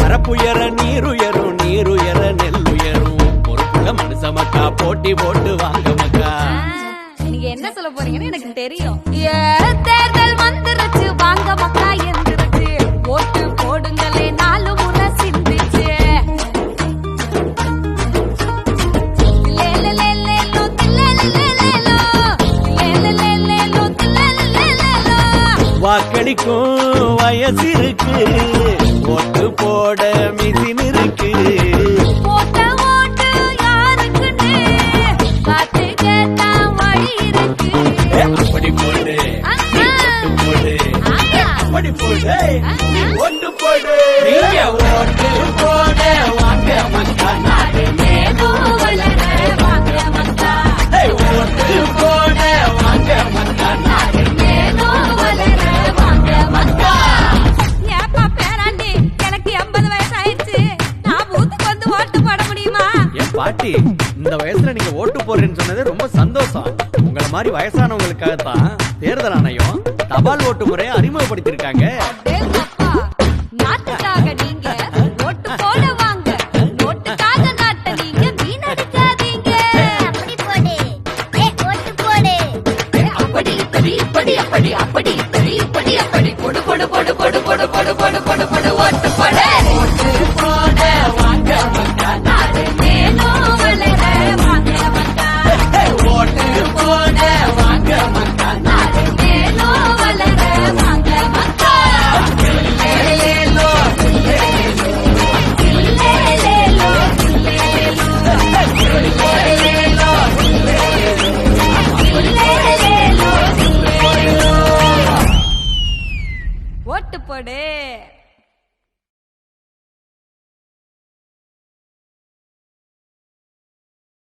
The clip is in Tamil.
వరపు ఎర నీరు ఎరు నీరు ఎర నెల్లు ఎరు. పొరుగుల మనసమక్క పోటీ పోటు వాంగమక్క. நீங்க என்ன சொல்ல போறீங்கன்னு எனக்கு தெரியல வாக்களிக்கும் வயசு இருக்கு ஓட்டு போட மிதின் இருக்கு. அப்படி போடு? போடு? போடு? போடு. நீங்க பாட்டி இந்த வயசுல நீங்க ஓட்டு போடுறேன்னு சொன்னது ரொம்ப சந்தோஷம். உங்களை மாதிரி வயசானவங்களுக்காக தான் தேர்தல் ஆணையம் தபால் ஓட்டு முறையை அறிமுகப்படுத்திருக்காங்க ஓட்டு போடு.